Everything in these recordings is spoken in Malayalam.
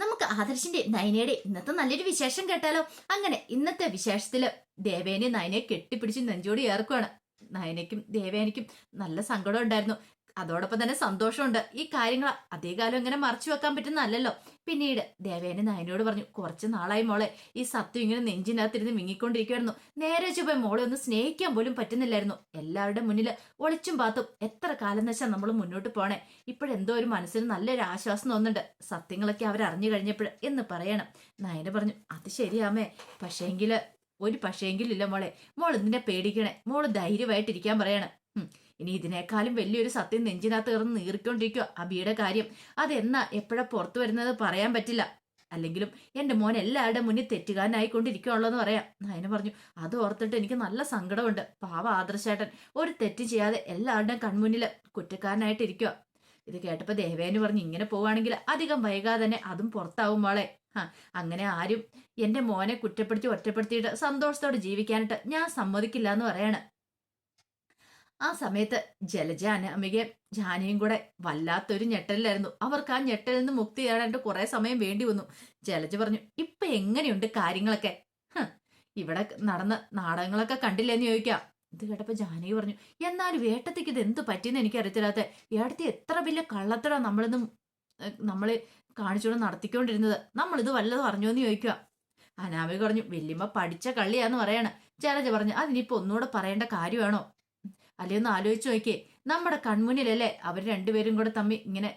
നമുക്ക് ആദർശിന്റെ നയനയുടെ ഇന്നത്തെ നല്ലൊരു വിശേഷം കേട്ടാലോ? അങ്ങനെ ഇന്നത്തെ വിശേഷത്തിൽ ദേവേനെ നയനെ കെട്ടിപ്പിടിച്ച് നെഞ്ചോടി ഏർക്കുവാണ്. നയനയ്ക്കും ദേവേനയ്ക്കും നല്ല സങ്കടം ഉണ്ടായിരുന്നു. അതോടൊപ്പം തന്നെ സന്തോഷമുണ്ട്. ഈ കാര്യങ്ങൾ അധികകാലം ഇങ്ങനെ മറച്ചു വെക്കാൻ പറ്റുന്നതല്ലല്ലോ. പിന്നീട് ദേവേനെ നയനോട് പറഞ്ഞു കുറച്ച് നാളായി മോളെ ഈ സത്യം ഇങ്ങനെ നെഞ്ചിനകത്തിരുന്ന് മിങ്ങിക്കൊണ്ടിരിക്കുവായിരുന്നു. നേരെ ചുവ മോളെ ഒന്ന് സ്നേഹിക്കാൻ പോലും പറ്റുന്നില്ലായിരുന്നു. എല്ലാവരുടെ മുന്നിൽ ഒളിച്ചും പാത്തും. എത്ര കാലം നശാ നമ്മൾ മുന്നോട്ട് പോണേ. ഇപ്പോഴെന്തോ ഒരു മനസ്സിന് നല്ലൊരു ആശ്വാസം തോന്നുന്നുണ്ട്. സത്യങ്ങളൊക്കെ അവർ അറിഞ്ഞു കഴിഞ്ഞപ്പോൾ എന്ന് പറയണം. നയന പറഞ്ഞു അത് ശരിയാമേ പക്ഷേങ്കിൽ ഒരു പക്ഷേങ്കിലില്ല മോളെ. മോൾ ഇതിനെ പേടിക്കണേ. മോൾ ധൈര്യമായിട്ടിരിക്കാൻ പറയണം. ഇനി ഇതിനേക്കാളും വലിയൊരു സത്യം നെഞ്ചിനകത്ത് കയറുന്ന നീറിക്കൊണ്ടിരിക്കുക അബിയുടെ കാര്യം. അതെന്നാ എപ്പോഴാ പുറത്തു വരുന്നത് പറയാൻ പറ്റില്ല. അല്ലെങ്കിലും എന്റെ മോൻ എല്ലാവരുടെ മുന്നിൽ തെറ്റുകാരനായിക്കൊണ്ടിരിക്കുകയുള്ളൂ എന്ന് പറയാം. നയന പറഞ്ഞു അത് ഓർത്തിട്ട് എനിക്ക് നല്ല സങ്കടമുണ്ട്. പാവ ആദർശേട്ടൻ ഒരു തെറ്റ് ചെയ്യാതെ എല്ലാവരുടെയും കൺമുന്നിൽ കുറ്റക്കാരനായിട്ടിരിക്കുക ഇത് കേട്ടപ്പോൾ ദേവേന് പറഞ്ഞു ഇങ്ങനെ പോവുകയാണെങ്കിൽ അധികം വൈകാതെ തന്നെ അതും പുറത്താവും മോളെ. അങ്ങനെ ആരും എന്റെ മോനെ കുറ്റപ്പെടുത്തി ഒറ്റപ്പെടുത്തിയിട്ട് സന്തോഷത്തോടെ ജീവിക്കാനായിട്ട് ഞാൻ സമ്മതിക്കില്ല എന്ന് പറയാണ്. ആ സമയത്ത് ജലജ അനാമികയും ജാനയും കൂടെ വല്ലാത്തൊരു ഞെട്ടലിലായിരുന്നു. അവർക്ക് ആ ഞെട്ടലിൽ നിന്ന് മുക്തി നേടാനായിട്ട് കുറെ സമയം വേണ്ടി വന്നു. ജലജ പറഞ്ഞു ഇപ്പൊ എങ്ങനെയുണ്ട് കാര്യങ്ങളൊക്കെ? ഇവിടെ നടന്ന നാടകങ്ങളൊക്കെ കണ്ടില്ലെന്ന് ചോദിക്കാം. ഇത് കേട്ടപ്പോ ജാനകി പറഞ്ഞു എന്നാലും വേട്ടത്തേക്ക് ഇത് എന്ത് പറ്റിയെന്ന് എനിക്ക് അറിയത്തില്ലാത്ത ഏടത്തി എത്ര വലിയ കള്ളത്തടാ നമ്മളിന്ന് നമ്മൾ കാണിച്ചുകൊണ്ട് നടത്തിക്കൊണ്ടിരുന്നത്. നമ്മൾ ഇത് വല്ലതും പറഞ്ഞോന്ന് ചോദിക്കുക. അനാമിക പറഞ്ഞു വല്യമ്മ പഠിച്ച കള്ളിയാന്ന് പറയണ. ജലജ പറഞ്ഞു അതിനിപ്പോ ഒന്നുകൂടെ പറയേണ്ട കാര്യമാണോ? അല്ലേ ഒന്ന് ആലോചിച്ച് നോക്കിയേ. നമ്മുടെ കൺമുന്നിലല്ലേ അവർ രണ്ടുപേരും കൂടെ തമ്മിൽ ഇങ്ങനെ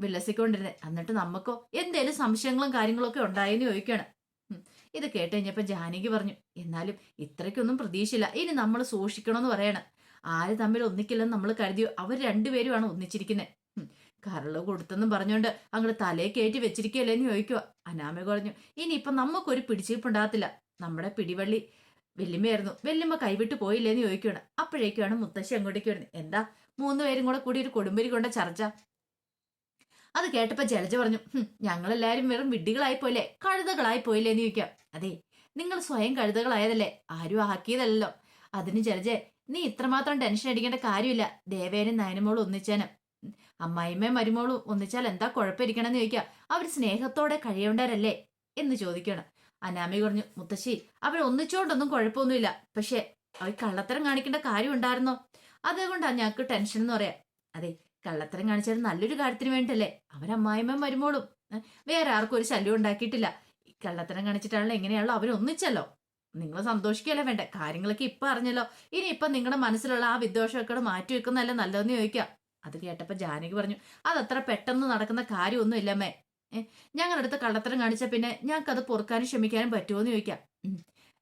വിലസിക്കൊണ്ടിരുന്നത് എന്നിട്ട് നമുക്കോ എന്തേലും സംശയങ്ങളും കാര്യങ്ങളും ഒക്കെ ഉണ്ടായെന്ന് ചോദിക്കാണ്. ഇത് കേട്ട് കഴിഞ്ഞപ്പോൾ ജാനകി പറഞ്ഞു എന്നാലും ഇത്രയ്ക്കൊന്നും പ്രതീക്ഷയില്ല. ഇനി നമ്മൾ സൂക്ഷിക്കണമെന്ന് പറയണം. ആര് തമ്മിൽ ഒന്നിക്കില്ലെന്ന് നമ്മൾ കരുതിയോ? അവർ രണ്ടുപേരുമാണ് ഒന്നിച്ചിരിക്കുന്നത് കരൾ കൊടുത്തെന്നും പറഞ്ഞുകൊണ്ട് അങ്ങോട്ട് തലയെ കയറ്റി വെച്ചിരിക്കുകയല്ലേ എന്ന് ചോദിക്കുക അനാമ പറഞ്ഞു ഇനിയിപ്പം നമുക്കൊരു പിടിച്ചിരിപ്പുണ്ടാകത്തില്ല. നമ്മുടെ പിടിവള്ളി വെല്ലുമ്മയായിരുന്നു. വെല്ലുമ്മ കൈവിട്ട് പോയില്ലേന്ന് ചോദിക്കുകയാണ് അപ്പോഴേക്കാണ് മുത്തശ്ശി അങ്ങോട്ടേക്ക് വരുന്നത്. എന്താ? മൂന്ന് പേരും കൂടെ കൂടി ഒരു കൊടുമ്പരി കൊണ്ട ചർച്ച. അത് കേട്ടപ്പോ ജലജ പറഞ്ഞു ഞങ്ങളെല്ലാരും വെറും വിഡ്ഢികളായി പോയില്ലേ കഴുതകളായി പോയില്ലേ എന്ന് ചോദിക്കാം. അതെ നിങ്ങൾ സ്വയം കഴുതകളായതല്ലേ? ആരും ആക്കിയതല്ലോ അതിന് ജലജെ നീ ഇത്രമാത്രം ടെൻഷൻ അടിക്കേണ്ട കാര്യമില്ല. ദേവേനും നയനമോളും ഒന്നിച്ചേനും. അമ്മായിമ്മയും മരുമോളും ഒന്നിച്ചാൽ എന്താ കുഴപ്പമിരിക്കണമെന്ന് ചോദിക്കുക അവർ സ്നേഹത്തോടെ കഴിയേണ്ടവരല്ലേ? എന്ന് ചോദിക്കണം. അനാമി പറഞ്ഞു മുത്തശ്ശി അവർ ഒന്നിച്ചോണ്ടൊന്നും കുഴപ്പമൊന്നുമില്ല. പക്ഷെ അവർ കള്ളത്തരം കാണിക്കേണ്ട കാര്യം ഉണ്ടായിരുന്നോ അതുകൊണ്ടാണ് ഞങ്ങൾക്ക് ടെൻഷൻ എന്ന് പറയാം. അതെ കള്ളത്തരം കാണിച്ചാൽ നല്ലൊരു കാര്യത്തിന് വേണ്ടിയല്ലേ അവരമ്മായിമ്മ മരുമോളും. വേറെ ആർക്കും ഒരു ശല്യം ഉണ്ടാക്കിയിട്ടില്ല. ഈ കള്ളത്തരം കാണിച്ചിട്ടാണല്ലോ എങ്ങനെയാണല്ലോ അവരൊന്നിച്ചല്ലോ നിങ്ങൾ സന്തോഷിക്കുകയല്ലേ വേണ്ട? കാര്യങ്ങളൊക്കെ ഇപ്പൊ അറിഞ്ഞല്ലോ. ഇനി ഇപ്പൊ നിങ്ങളുടെ മനസ്സിലുള്ള ആ വിദ്വേഷമൊക്കെ മാറ്റി വെക്കുന്നതല്ല നല്ലതെന്ന് ചോദിക്കാം. അത് കേട്ടപ്പോ ജാനകി പറഞ്ഞു അതത്ര പെട്ടെന്ന് നടക്കുന്ന കാര്യമൊന്നും ഇല്ലമ്മേ ഞങ്ങളുടെ അടുത്ത് കള്ളത്തരം കാണിച്ച പിന്നെ ഞങ്ങൾക്ക് അത് പൊറുക്കാനും ക്ഷമിക്കാനും പറ്റുമോ എന്ന് ചോദിക്കാം.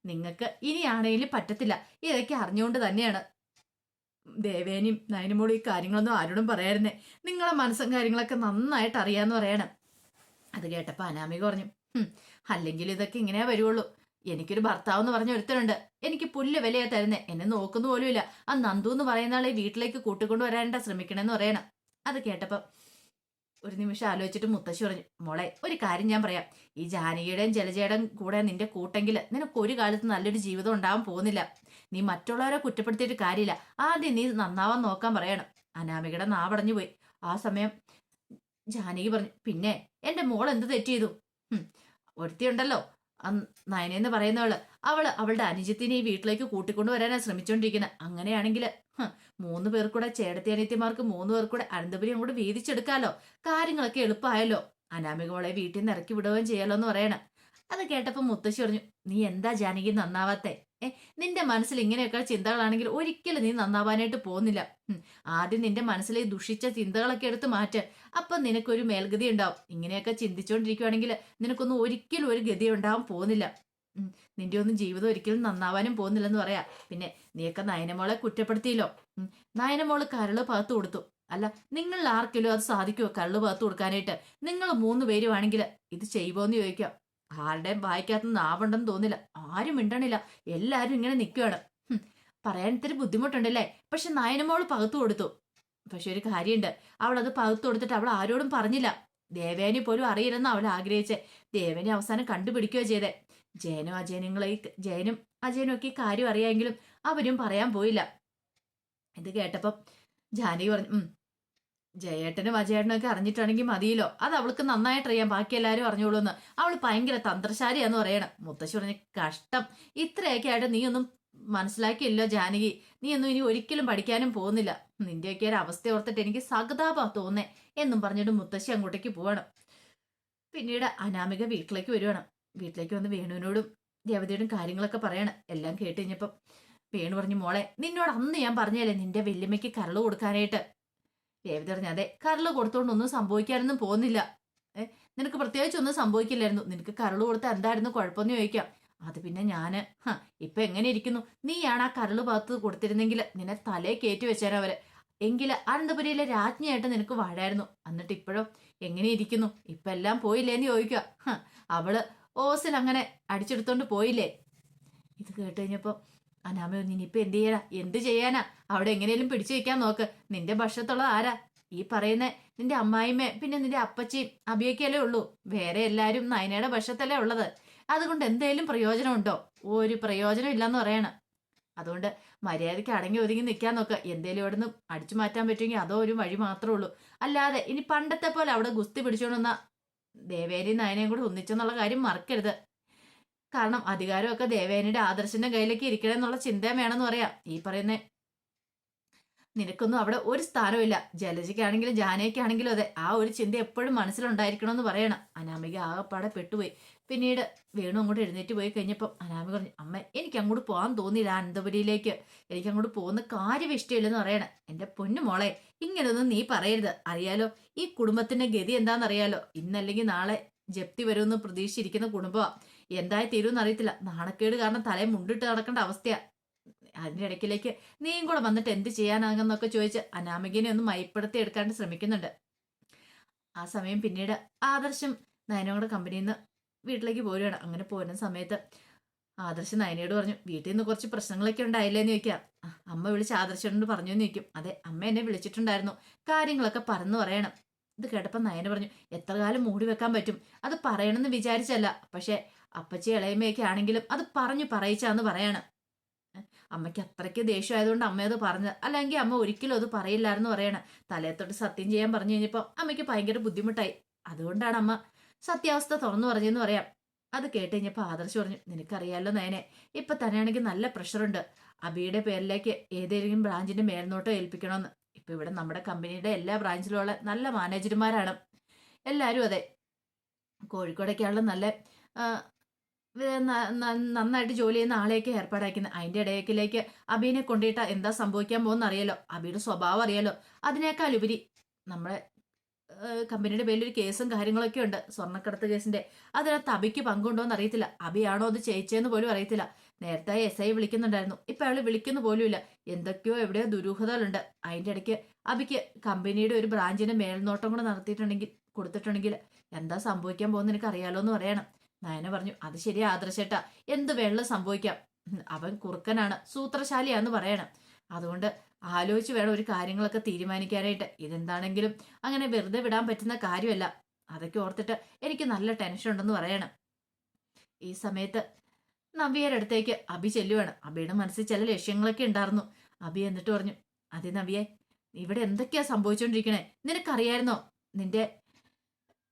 നിങ്ങൾക്ക് ഇനിയാണെങ്കിലും പറ്റത്തില്ല. ഇതൊക്കെ അറിഞ്ഞുകൊണ്ട് തന്നെയാണ്. ദേവേനിയും നയനുമോളും ഈ കാര്യങ്ങളൊന്നും ആരോടും പറയായിരുന്നേ നിങ്ങളെ മനസ്സും കാര്യങ്ങളൊക്കെ നന്നായിട്ട് അറിയാന്ന് പറയണം. അത് കേട്ടപ്പോൾ അനാമിക പറഞ്ഞു അല്ലെങ്കിൽ ഇതൊക്കെ ഇങ്ങനെ വരുവുള്ളൂ. എനിക്കൊരു ഭർത്താവ് എന്ന് പറഞ്ഞ ഒരുത്തരുണ്ട് എനിക്ക് പുല്ല് വിലയാ തരുന്നേ. എന്നെ നോക്കുന്നു പോലുമില്ല. ആ നന്ദു എന്ന് പറയുന്ന ആളെ വീട്ടിലേക്ക് കൂട്ടിക്കൊണ്ടു ശ്രമിക്കണമെന്ന് പറയണം. അത് കേട്ടപ്പോ ഒരു നിമിഷം ആലോചിച്ചിട്ട് മുത്തശ്ശി പറഞ്ഞു മോളെ ഒരു കാര്യം ഞാൻ പറയാം. ഈ ജാനകിയുടെയും ജലജയുടെയും കൂടെ നിന്റെ കൂട്ടെങ്കിൽ നിനക്ക് ഒരു കാലത്ത് നല്ലൊരു ജീവിതം ഉണ്ടാവാൻ പോകുന്നില്ല. നീ മറ്റുള്ളവരെ കുറ്റപ്പെടുത്തിയിട്ട് കാര്യമില്ല. ആദ്യം നീ നന്നാവാൻ നോക്കാൻ പറയണം. അനാമികയുടെ നാവടഞ്ഞു പോയി. ആ സമയം ജാനകി പറഞ്ഞു പിന്നെ എന്റെ മോൾ എന്ത് തെറ്റ് ചെയ്തു? ഒരുത്തിയുണ്ടല്ലോ. നയനെന്ന് പറയുന്നവൾ അവൾ അവളുടെ അനുജത്തിനെ ഈ വീട്ടിലേക്ക് കൂട്ടിക്കൊണ്ടു വരാനാണ് ശ്രമിച്ചോണ്ടിരിക്കുന്നത് അങ്ങനെയാണെങ്കിൽ മൂന്ന് പേർ കൂടെ ചേടത്തി അനിയത്തിമാർക്ക് മൂന്ന് പേർ കൂടെ അനന്തപുരി അങ്ങോട്ട് വീതിച്ചെടുക്കാലോ. കാര്യങ്ങളൊക്കെ എളുപ്പമായല്ലോ അനാമികളെ വീട്ടിൽ നിന്ന് ഇറക്കി വിടുകയും ചെയ്യാലോ എന്ന് പറയണം. അത് കേട്ടപ്പോൾ മുത്തശ്ശി പറഞ്ഞു നീ എന്താ ജാനകി നന്നാവാത്തെ? ഏ നിന്റെ മനസ്സിൽ ഇങ്ങനെയൊക്കെ ചിന്തകളാണെങ്കിൽ ഒരിക്കലും നീ നന്നാവാനായിട്ട് പോകുന്നില്ല. ആദ്യം നിന്റെ മനസ്സിലെ ദുഷിച്ച ചിന്തകളൊക്കെ എടുത്ത് മാറ്റ്. അപ്പം നിനക്കൊരു മേൽഗതി ഉണ്ടാവും. ഇങ്ങനെയൊക്കെ ചിന്തിച്ചുകൊണ്ടിരിക്കുകയാണെങ്കിൽ നിനക്കൊന്നും ഒരിക്കലും ഒരു ഗതി ഉണ്ടാവാൻ പോകുന്നില്ല. നിന്റെ ഒന്നും ജീവിതം ഒരിക്കലും നന്നാവാനും പോകുന്നില്ലെന്ന് പറയാ. പിന്നെ നീയൊക്കെ നയനമോളെ കുറ്റപ്പെടുത്തിയല്ലോ. നയനമോൾ കരൾ പകത്ത് കൊടുത്തു. അല്ല നിങ്ങൾ ആർക്കെങ്കിലും അത് സാധിക്കുമോ കരൾ പകത്ത് കൊടുക്കാനായിട്ട്? നിങ്ങൾ മൂന്ന് പേരുവാണെങ്കിൽ ഇത് ചെയ്യുമോ എന്ന് ചോദിക്കാം. ആരുടെയും വായിക്കാത്ത നാവുണ്ടെന്ന് തോന്നില്ല. ആരും മിണ്ടണില്ല. എല്ലാരും ഇങ്ങനെ നിൽക്കുകയാണ് പറയാൻ ഇത്തിരി ബുദ്ധിമുട്ടുണ്ടല്ലേ? പക്ഷെ നയനമോൾ പകത്തു കൊടുത്തു. പക്ഷെ ഒരു കാര്യമുണ്ട്. അവൾ അത് പകത്തു കൊടുത്തിട്ട് അവൾ ആരോടും പറഞ്ഞില്ല. ദേവേനെ പോലും അറിയില്ലെന്ന് അവൾ ആഗ്രഹിച്ചേ. ദേവനെ അവസാനം കണ്ടുപിടിക്കുകയോ ചെയ്തേ. ജയനും അജയനങ്ങളെ ജയനും അജയനും ഒക്കെ കാര്യം അറിയാമെങ്കിലും അവരും പറയാൻ പോയില്ല. ഇത് കേട്ടപ്പം ജാനകി പറഞ്ഞു ജയേട്ടനും അജയേട്ടനും ഒക്കെ അറിഞ്ഞിട്ടാണെങ്കിൽ മതിയല്ലോ. അത് അവൾക്ക് നന്നായിട്ട് അറിയാം ബാക്കി എല്ലാവരും അറിഞ്ഞോളൂ എന്ന് അവൾ ഭയങ്കര തന്ത്രശാലിയാന്ന് പറയണം. മുത്തശ്ശി പറഞ്ഞ കഷ്ടം. ഇത്രയൊക്കെ ആയിട്ട് നീ ഒന്നും മനസ്സിലാക്കിയില്ലോ ജാനകി. നീ ഒന്നും ഇനി ഒരിക്കലും പഠിക്കാനും പോകുന്നില്ല. നിന്റെയൊക്കെ ഒരു അവസ്ഥ ഓർത്തിട്ട് എനിക്ക് സഹതാപ തോന്നേ എന്നും പറഞ്ഞിട്ട് മുത്തശ്ശി അങ്ങോട്ടേക്ക് പോവണം. പിന്നീട് അനാമിക വീട്ടിലേക്ക് വരുവാണ്. വീട്ടിലേക്ക് വന്ന് വേണുവിനോടും ദേവതയോടും കാര്യങ്ങളൊക്കെ പറയണം. എല്ലാം കേട്ട് കഴിഞ്ഞപ്പം വേണു പറഞ്ഞു മോളെ നിന്നോട് അന്ന് ഞാൻ പറഞ്ഞല്ലേ നിന്റെ വല്യമ്മയ്ക്ക് കരൾ കൊടുക്കാനായിട്ട്? ദേവത പറഞ്ഞു അതെ കരൾ കൊടുത്തോണ്ട് ഒന്നും സംഭവിക്കാനൊന്നും പോകുന്നില്ല. ഏ നിനക്ക് പ്രത്യേകിച്ച് ഒന്നും സംഭവിക്കില്ലായിരുന്നു. നിനക്ക് കരൾ കൊടുത്ത എന്തായിരുന്നു? കുഴപ്പമെന്ന് ചോദിക്കാം. അത് പിന്നെ ഞാൻ. ഇപ്പൊ എങ്ങനെ ഇരിക്കുന്നു? നീയാണ് ആ കരൾ ഭാഗത്ത് കൊടുത്തിരുന്നെങ്കിൽ നിന്നെ തലേ കയറ്റി വെച്ചാൽ അവർ. എങ്കിൽ അനന്തപുരിയിലെ രാജ്ഞിയായിട്ട് നിനക്ക് വാഴായിരുന്നു. എന്നിട്ട് ഇപ്പോഴും? എങ്ങനെ ഇരിക്കുന്നു? ഇപ്പൊ എല്ലാം പോയില്ലേന്ന് ചോദിക്കുക. അവൾ ഓസിൽ അങ്ങനെ അടിച്ചെടുത്തോണ്ട് പോയില്ലേ? ഇത് കേട്ട് കഴിഞ്ഞപ്പോ അനാമ പറഞ്ഞു എന്ത് ചെയ്യാനാ? എന്ത് ചെയ്യാനാ അവിടെ എങ്ങനെയും പിടിച്ചു വെക്കാൻ നോക്ക്. നിന്റെ ഭക്ഷണത്തുള്ളത് ആരാ? ഈ പറയുന്ന നിന്റെ അമ്മായിമ്മ പിന്നെ നിന്റെ അപ്പച്ചിയും അഭിയൊക്കെയല്ലേ ഉള്ളൂ. വേറെ എല്ലാരും നയനയുടെ ഭക്ഷണത്തല്ലേ ഉള്ളത്. അതുകൊണ്ട് എന്തേലും പ്രയോജനം ഉണ്ടോ ഒരു പ്രയോജനം ഇല്ലെന്ന് പറയണം. അതുകൊണ്ട് മര്യാദയ്ക്ക് അടങ്ങി ഒതുങ്ങി നിൽക്കാൻ നോക്കുക എന്തേലും ഇവിടെ നിന്ന് അടിച്ചു മാറ്റാൻ പറ്റുമെങ്കിൽ അതോ ഒരു വഴി മാത്രമേ ഉള്ളൂ. അല്ലാതെ ഇനി പണ്ടത്തെ പോലെ അവിടെ ഗുസ്തി പിടിച്ചോണ്ടുന്ന ദേവേരി നയനയും കൂടെ ഒന്നിച്ചെന്നുള്ള കാര്യം മറക്കരുത്. കാരണം അധികാരമൊക്കെ ദേവേനയുടെ ആദർശന്റെ കയ്യിലേക്ക് ഇരിക്കണം എന്നുള്ള ചിന്തയും വേണമെന്ന് പറയാം. ഈ പറയുന്നേ നിനക്കൊന്നും അവിടെ ഒരു സ്ഥാനമില്ല ജലജയ്ക്കാണെങ്കിലും ജാനയ്ക്കാണെങ്കിലും അതെ ആ ഒരു ചിന്ത എപ്പോഴും മനസ്സിലുണ്ടായിരിക്കണമെന്ന് പറയണം. അനാമിക ആകപ്പാടെ പെട്ടുപോയി. പിന്നീട് വേണു അങ്ങോട്ട് എഴുന്നേറ്റ് പോയി കഴിഞ്ഞപ്പം അനാമിക പറഞ്ഞു അമ്മ എനിക്ക് അങ്ങോട്ട് പോകാൻ തോന്നിയില്ല അനന്തപുരിയിലേക്ക്. എനിക്ക് അങ്ങോട്ട് പോകുന്ന കാര്യം ഇഷ്ടമില്ലെന്ന് പറയണം. എന്റെ പൊന്നു മോളെ ഇങ്ങനൊന്നും നീ പറയരുത്. അറിയാലോ ഈ കുടുംബത്തിന്റെ ഗതി എന്താണെന്നറിയാലോ. ഇന്നല്ലെങ്കിൽ നാളെ ജപ്തി വരുമെന്ന് പ്രതീക്ഷിച്ചിരിക്കുന്ന കുടുംബമാ. എന്തായി തീരുമെന്ന് അറിയത്തില്ല. നാണക്കേട് കാരണം തലയെ മുണ്ടിട്ട് നടക്കേണ്ട അവസ്ഥയാ. അതിന്റെ ഇടയ്ക്കിലേക്ക് നീയും കൂടെ വന്നിട്ട് എന്ത് ചെയ്യാനാകുന്നൊക്കെ ചോദിച്ച് അനാമികനെ ഒന്ന് മയപ്പെടുത്തി എടുക്കാൻ ശ്രമിക്കുന്നുണ്ട്. ആ സമയം പിന്നീട് ആദർശം നയനയുടെ കമ്പനിയിൽ നിന്ന് വീട്ടിലേക്ക് പോരുകയാണ് അങ്ങനെ പോരുന്ന സമയത്ത് ആദർശ് നയനയോട് പറഞ്ഞു വീട്ടിൽ നിന്ന് കുറച്ച് പ്രശ്നങ്ങളൊക്കെ ഉണ്ടായില്ലേന്ന് ചോദിക്കാം. അമ്മ വിളിച്ച് ആദർശനോട് പറഞ്ഞു എന്ന് ചോദിക്കും. അതെ അമ്മ എന്നെ വിളിച്ചിട്ടുണ്ടായിരുന്നു. കാര്യങ്ങളൊക്കെ പറഞ്ഞു പറയണം. ഇത് കേട്ടപ്പോൾ നയന പറഞ്ഞു എത്ര കാലം മൂടി വെക്കാൻ പറ്റും? അത് പറയണമെന്ന് വിചാരിച്ചല്ല. പക്ഷെ അപ്പച്ചി ഇളയമ്മയൊക്കെ ആണെങ്കിലും അത് പറഞ്ഞു പറയിച്ചാന്ന് പറയണം. അമ്മയ്ക്ക് അത്രയ്ക്ക് ദേഷ്യമായതുകൊണ്ട് അമ്മ അത് പറഞ്ഞത് അല്ലെങ്കിൽ അമ്മ ഒരിക്കലും അത് പറയില്ലായിരുന്നു പറയണം. തലയത്തോട്ട് സത്യം ചെയ്യാൻ പറഞ്ഞു കഴിഞ്ഞപ്പോൾ അമ്മയ്ക്ക് ഭയങ്കര ബുദ്ധിമുട്ടായി. അതുകൊണ്ടാണ് അമ്മ സത്യാവസ്ഥ തുറന്നു പറഞ്ഞെന്ന് പറയാം. അത് കേട്ട് കഴിഞ്ഞപ്പോൾ ആദർശ് പറഞ്ഞു നിനക്കറിയാലോ നയനെ ഇപ്പൊ തന്നെയാണെങ്കിൽ നല്ല പ്രഷറുണ്ട്. അബിയുടെ പേരിലേക്ക് ഏതെങ്കിലും ബ്രാഞ്ചിന്റെ മേൽനോട്ടം ഏൽപ്പിക്കണമെന്ന് ഇപ്പൊ ഇവിടെ നമ്മുടെ കമ്പനിയുടെ എല്ലാ ബ്രാഞ്ചിലുള്ള നല്ല മാനേജർമാരാണ്. എല്ലാവരും അതെ. കോഴിക്കോടൊക്കെയാണല്ലോ നല്ല നന്നായിട്ട് ജോലി ചെയ്യുന്ന ആളെയൊക്കെ ഏർപ്പാടാക്കുന്നത് അതിന്റെ ഇടയ്ക്കിലേക്ക് അബീനെ കൊണ്ടിട്ട എന്താ സംഭവിക്കാൻ പോകുന്ന അറിയാലോ അബിയുടെ സ്വഭാവം അറിയാലോ? അതിനേക്കാൾ ഉപരി നമ്മുടെ കമ്പനിയുടെ പേരിൽ ഒരു കേസും കാര്യങ്ങളൊക്കെ ഉണ്ട്. സ്വർണക്കടത്ത് കേസിന്റെ. അതിനകത്ത് അബിക്ക് പങ്കുണ്ടോ എന്ന് അറിയത്തില്ല അബിയാണോ അത് ചേച്ചിയെന്ന് പോലും അറിയത്തില്ല. നേരത്തെ എസ് ഐ വിളിക്കുന്നുണ്ടായിരുന്നു. ഇപ്പൊ അയാൾ വിളിക്കുന്നു പോലുമില്ല. എന്തൊക്കെയോ എവിടെയോ ദുരൂഹതകളുണ്ട്. അതിന്റെ ഇടയ്ക്ക് അബിക്ക് കമ്പനിയുടെ ഒരു ബ്രാഞ്ചിന് മേൽനോട്ടം കൂടെ നടത്തിയിട്ടുണ്ടെങ്കിൽ കൊടുത്തിട്ടുണ്ടെങ്കിൽ എന്താ സംഭവിക്കാൻ പോകുന്ന എനിക്ക് അറിയാലോ എന്ന് പറയണം. നയന പറഞ്ഞു അത് ശരി ആദർശേട്ടാ. എന്ത് വെള്ളം സംഭവിക്കാം. അവൻ കുറുക്കനാണ് സൂത്രശാലിയാന്ന് പറയണം. അതുകൊണ്ട് ആലോചിച്ച് വേണം ഒരു കാര്യങ്ങളൊക്കെ തീരുമാനിക്കാനായിട്ട്. ഇതെന്താണെങ്കിലും അങ്ങനെ വെറുതെ വിടാൻ പറ്റുന്ന കാര്യമല്ല. അതൊക്കെ ഓർത്തിട്ട് എനിക്ക് നല്ല ടെൻഷൻ ഉണ്ടെന്ന് പറയണം. ഈ സമയത്ത് നവ്യയുടെ അടുത്തേക്ക് അബി ചെല്ലുവാണ്. അബിയുടെ മനസ്സിൽ ചില ലക്ഷ്യങ്ങളൊക്കെ ഉണ്ടായിരുന്നു. അബി എന്നിട്ട് പറഞ്ഞു അതെ നവിയെ ഇവിടെ എന്തൊക്കെയാ സംഭവിച്ചുകൊണ്ടിരിക്കണേ നിനക്കറിയായിരുന്നോ? നിന്റെ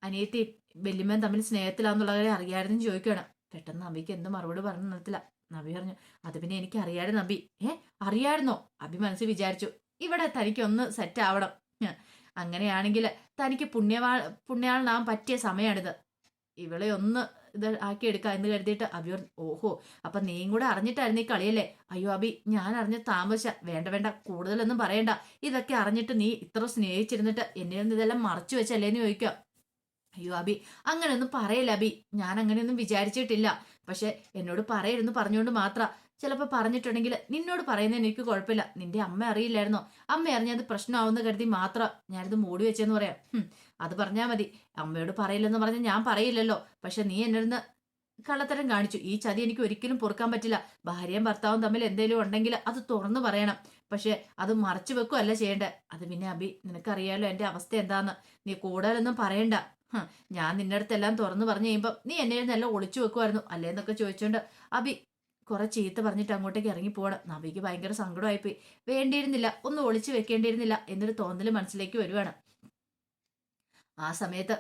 അനിയത്തി വല്യമ്മൻ തമ്മിൽ സ്നേഹത്തിലാന്നുള്ള കാര്യം അറിയായിരുന്നു ചോദിക്കുകയാണ് പെട്ടെന്ന് നബിക്ക് എന്ത് മറുപടി പറഞ്ഞു നിർത്തില്ല നബി പറഞ്ഞു അത് പിന്നെ എനിക്ക് അറിയായിരുന്നു നബി ഏ അറിയായിരുന്നോ അബി മനസ്സിൽ വിചാരിച്ചു ഇവിടെ തനിക്കൊന്ന് സെറ്റ് ആവണം. അങ്ങനെയാണെങ്കിൽ തനിക്ക് പുണ്യവാ പുണ്യാളനാവാൻ പറ്റിയ സമയമാണിത്. ഇവളെ ഒന്ന് ഇത് ആക്കി എടുക്കാം എന്ന് കരുതിയിട്ട് അബി പറഞ്ഞു ഓഹോ അപ്പൊ നീയും കൂടെ അറിഞ്ഞിട്ടായിരുന്നു ഈ കളിയല്ലേ? അയ്യോ അബി ഞാൻ അറിഞ്ഞ താമസിച്ച വേണ്ട വേണ്ട കൂടുതലൊന്നും പറയണ്ട. ഇതൊക്കെ അറിഞ്ഞിട്ട് നീ ഇത്ര സ്നേഹിച്ചിരുന്നിട്ട് എന്നെ ഒന്ന് ഇതെല്ലാം മറച്ചു വെച്ചല്ലേ എന്ന് ചോദിക്കുക. അയ്യോ അബി അങ്ങനെയൊന്നും പറയില്ല അബി? ഞാൻ അങ്ങനെയൊന്നും വിചാരിച്ചിട്ടില്ല. പക്ഷെ എന്നോട് പറയരുന്ന് പറഞ്ഞുകൊണ്ട് മാത്ര ചിലപ്പോൾ പറഞ്ഞിട്ടുണ്ടെങ്കിൽ നിന്നോട് പറയുന്നതിന് എനിക്ക് കുഴപ്പമില്ല. നിന്റെ അമ്മ അറിയില്ലായിരുന്നോ? അമ്മ അറിഞ്ഞത് പ്രശ്നമാവുന്ന കരുതി മാത്രം ഞാനിത് മൂടി വെച്ചെന്ന് പറയാം. അത് പറഞ്ഞാൽ മതി. അമ്മയോട് പറയില്ലെന്ന് പറഞ്ഞാൽ ഞാൻ പറയില്ലല്ലോ. പക്ഷെ നീ എന്നിരുന്ന് കള്ളത്തരം കാണിച്ചു. ഈ ചതി എനിക്ക് ഒരിക്കലും പൊറുക്കാൻ പറ്റില്ല. ഭാര്യയും ഭർത്താവും തമ്മിൽ എന്തെങ്കിലും ഉണ്ടെങ്കിൽ അത് തുറന്നു പറയണം. പക്ഷെ അത് മറച്ചു വെക്കുകയല്ല ചെയ്യേണ്ടത് അത് പിന്നെ അബി നിനക്കറിയാലോ എന്റെ അവസ്ഥ എന്താന്ന്. നീ കൂടുതലൊന്നും പറയണ്ട. ഞാൻ നിന്റെ തുറന്നു പറഞ്ഞു കഴിയുമ്പോൾ നീ എന്നെ നല്ല ഒളിച്ചു വെക്കുമായിരുന്നു അല്ലേന്നൊക്കെ ചോദിച്ചോണ്ട് അബി കുറെ ചീത്ത പറഞ്ഞിട്ട് അങ്ങോട്ടേക്ക് ഇറങ്ങി പോകണം നവിക്ക് ഭയങ്കര സങ്കടമായിപ്പോയി. വേണ്ടിയിരുന്നില്ല ഒന്നും ഒളിച്ചു വെക്കേണ്ടിയിരുന്നില്ല എന്നൊരു തോന്നൽ മനസ്സിലേക്ക് വരുവാണ്. ആ സമയത്ത്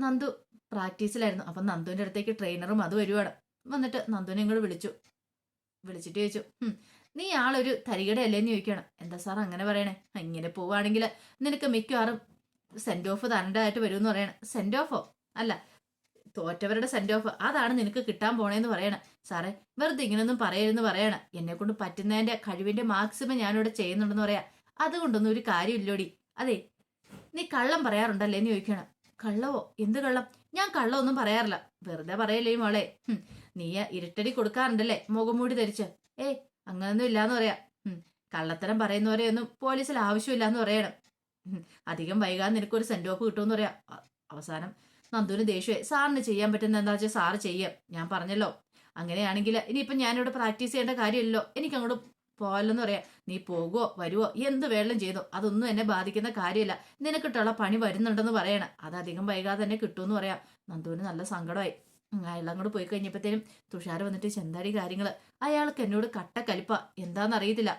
നന്ദു പ്രാക്ടീസിലായിരുന്നു. അപ്പം നന്ദുവിന്റെ അടുത്തേക്ക് ട്രെയിനറും അത് വരുവാണ്. വന്നിട്ട് നന്ദുവിനെ ഇങ്ങോട്ട് വിളിച്ചു. വിളിച്ചിട്ട് ചോദിച്ചു നീ ആളൊരു തരികട അല്ലേന്ന് ചോദിക്കണം എന്താ സാർ അങ്ങനെ പറയണേ? ഇങ്ങനെ പോവാണെങ്കിൽ നിനക്ക് മിക്കവാറും സെൻഡ് ഓഫ് തരേണ്ടതായിട്ട് വരുമെന്ന് പറയണം. സെൻഡ് ഓഫോ? അല്ല തോറ്റവരുടെ സെൻഡ് ഓഫ് അതാണ് നിനക്ക് കിട്ടാൻ പോണേന്ന് പറയണം. സാറേ വെറുതെ ഇങ്ങനൊന്നും പറയരുതെന്ന് പറയണം. എന്നെ കൊണ്ട് പറ്റുന്നതിന്റെ കഴിവിന്റെ മാക്സിമം ഞാനിവിടെ ചെയ്യുന്നുണ്ടെന്ന് പറയാം. അതുകൊണ്ടൊന്നും ഒരു കാര്യമില്ലോടി. അതെ നീ കള്ളം പറയാറുണ്ടല്ലേ എന്ന് ചോദിക്കണം. കള്ളവോ എന്ത് കള്ളം? ഞാൻ കള്ളമൊന്നും പറയാറില്ല. വെറുതെ പറയല്ലേ മോളെ. നീ ഇരുട്ടടി കൊടുക്കാറുണ്ടല്ലേ മുഖംമൂടി ധരിച്ച്. ഏ അങ്ങനൊന്നും ഇല്ലാന്ന് പറയാം. കള്ളത്തരം പറയുന്നവരെയൊന്നും പോലീസിൽ ആവശ്യമില്ലാന്ന് പറയണം. അധികം വൈകാതെ നിനക്കൊരു സെൻഡ് ഓഫ് കിട്ടുമെന്ന് പറയാം. അവസാനം നന്ദുവിന് ദേഷ്യമായി സാറിന് ചെയ്യാൻ പറ്റുന്ന എന്താ വെച്ചാൽ സാറ് ചെയ്യാം. ഞാൻ പറഞ്ഞല്ലോ. അങ്ങനെയാണെങ്കിൽ ഇനിയിപ്പം ഞാനിവിടെ പ്രാക്ടീസ് ചെയ്യേണ്ട കാര്യമല്ലോ എനിക്ക് അങ്ങോട്ട് പോകല്ലെന്ന് പറയാം. നീ പോകുവോ? വരുവോ? എന്ത് വേണം ചെയ്തോ. അതൊന്നും എന്നെ ബാധിക്കുന്ന കാര്യമില്ല. നിനക്കിട്ടുള്ള പണി വരുന്നുണ്ടെന്ന് പറയണം. അത് അധികം വൈകാതെ തന്നെ കിട്ടുമെന്ന് പറയാം. നന്ദുവിന് നല്ല സങ്കടമായി. അയാൾ അങ്ങോട്ട് പോയി കഴിഞ്ഞപ്പോഴത്തേനും തുഷാർ വന്നിട്ട് ചെന്താടി കാര്യങ്ങൾ അയാൾക്ക് എന്നോട് കട്ട കലിപ്പ എന്താണെന്നറിയത്തില്ല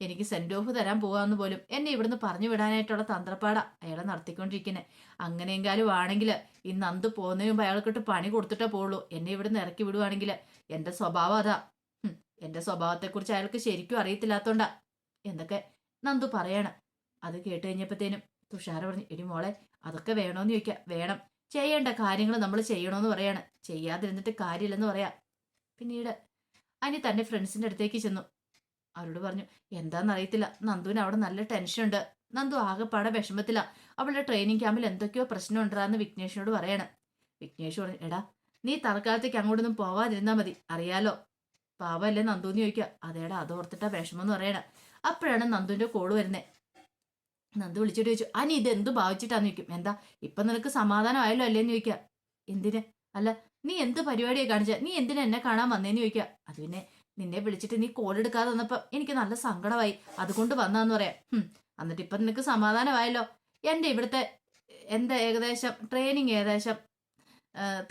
എനിക്ക് സെൻഡ് ഓഫ് തരാൻ പോകാമെന്ന് പോലും എന്നെ ഇവിടുന്ന് പറഞ്ഞു വിടാനായിട്ടുള്ള തന്ത്രപ്പാടാ അയാളെ നടത്തിക്കൊണ്ടിരിക്കുന്നത് അങ്ങനെയെങ്കിലും ആണെങ്കിൽ ഇന്ന് അന്ത് പോകുന്നതിന് മുമ്പ് അയാൾക്കിട്ട് പണി കൊടുത്തിട്ടേ പോകുള്ളൂ എന്നെ ഇവിടുന്ന് ഇറക്കി വിടുവാണെങ്കിൽ എന്റെ സ്വഭാവം അതാ. എന്റെ സ്വഭാവത്തെ സ്വഭാവത്തെക്കുറിച്ച് അയാൾക്ക് ശരിക്കും അറിയത്തില്ലാത്തോണ്ടാ. എന്തൊക്കെ നന്ദു പറയണം. അത് കേട്ട് കഴിഞ്ഞപ്പോഴത്തേനും തുഷാര പറഞ്ഞു എടി മോളെ അതൊക്കെ വേണോന്ന് ചോദിക്കാം. വേണം. ചെയ്യേണ്ട കാര്യങ്ങൾ നമ്മൾ ചെയ്യണമെന്ന് പറയാണ്. ചെയ്യാതിരുന്നിട്ട് കാര്യമില്ലെന്ന് പറയാ. പിന്നീട് അനി തന്റെ ഫ്രണ്ട്സിന്റെ അടുത്തേക്ക് ചെന്നു. അവരോട് പറഞ്ഞു എന്താണെന്നറിയത്തില്ല നന്ദുവിന് അവിടെ നല്ല ടെൻഷനുണ്ട്. നന്ദു ആകെപ്പാടെ വിഷമത്തില്ല അവളുടെ ട്രെയിനിങ് ക്യാമ്പിൽ എന്തൊക്കെയോ പ്രശ്നം ഉണ്ടാന്ന് വിഘ്നേഷിനോട് പറയണം. വിഘ്നേഷ് പറഞ്ഞു എടാ നീ തൽക്കാലത്തേക്ക് അങ്ങോട്ടൊന്നും പോവാതിരുന്നാ മതി. അറിയാലോ? പാവല്ലേ നന്ദുന്ന് ചോദിക്കുക അതേടാ അതോർത്തിട്ടാ വിഷമം എന്ന് പറയണ. അപ്പോഴാണ് നന്ദുവിന്റെ കോൾ വരുന്നത് നന്ദു വിളിച്ചിട്ട് ചോദിച്ചു അനി ഇത് എന്ത് ഭാവിച്ചിട്ടാന്ന് ചോദിക്കും? എന്താ ഇപ്പൊ നിനക്ക് സമാധാനമായല്ലോ അല്ലേന്ന് ചോദിക്കുക എന്തിന്? അല്ല നീ എന്ത് പരിപാടിയാണ് കാണിച്ച? നീ എന്തിനാ എന്നെ കാണാൻ വന്നേന്ന് ചോദിക്കുക അത് പിന്നെ നിന്നെ വിളിച്ചിട്ട് നീ കോൾ എടുക്കാതെ വന്നപ്പോ എനിക്ക് നല്ല സങ്കടമായി. അതുകൊണ്ട് വന്നാന്ന് പറയാം. എന്നിട്ട് ഇപ്പൊ നിനക്ക് സമാധാനമായല്ലോ. എന്റെ ഇവിടുത്തെ എന്താ ഏകദേശം ട്രെയിനിങ് ഏകദേശം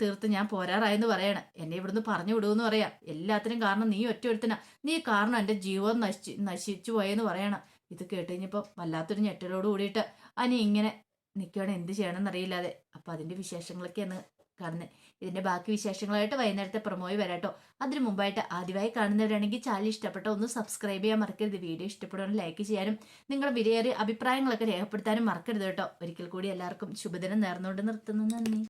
തീർത്ത് ഞാൻ പോരാറായെന്ന് പറയണ. എന്നെ ഇവിടുന്ന് പറഞ്ഞു വിടുമെന്ന് പറയാം. എല്ലാത്തിനും കാരണം നീ ഒറ്റ ഒരുത്തനാ. നീ കാരണം എന്റെ ജീവൻ നശിച്ച് നശിച്ചു പോയെന്ന് പറയണം. ഇത് കേട്ട് വല്ലാത്തൊരു ഞെട്ടലോട് കൂടിയിട്ട് അനി ഇങ്ങനെ നിൽക്കുകയാണ് എന്ത് ചെയ്യണമെന്ന് അറിയില്ലാതെ അപ്പൊ അതിന്റെ വിശേഷങ്ങളൊക്കെയാണ് കാണുന്നത് ഇതിന്റെ ബാക്കി വിശേഷങ്ങളായിട്ട് വൈകുന്നേരത്തെ പ്രൊമോയി വരാട്ടോ. അതിനു മുമ്പായിട്ട് ആദ്യമായി കാണുന്നവരാണെങ്കിൽ ചാനൽ ഇഷ്ടപ്പെട്ട ഒന്ന് സബ്സ്ക്രൈബ് ചെയ്യാൻ മറക്കരുത്. വീഡിയോ ഇഷ്ടപ്പെടുകയാണെങ്കിൽ ലൈക്ക് ചെയ്യാനും നിങ്ങളുടെ വിലയേറിയ അഭിപ്രായങ്ങളൊക്കെ രേഖപ്പെടുത്താനും മറക്കരുത് കേട്ടോ. ഒരിക്കൽ കൂടി എല്ലാവർക്കും ശുഭദിനം നേർന്നുകൊണ്ട് നിർത്തുന്നു. നന്ദി.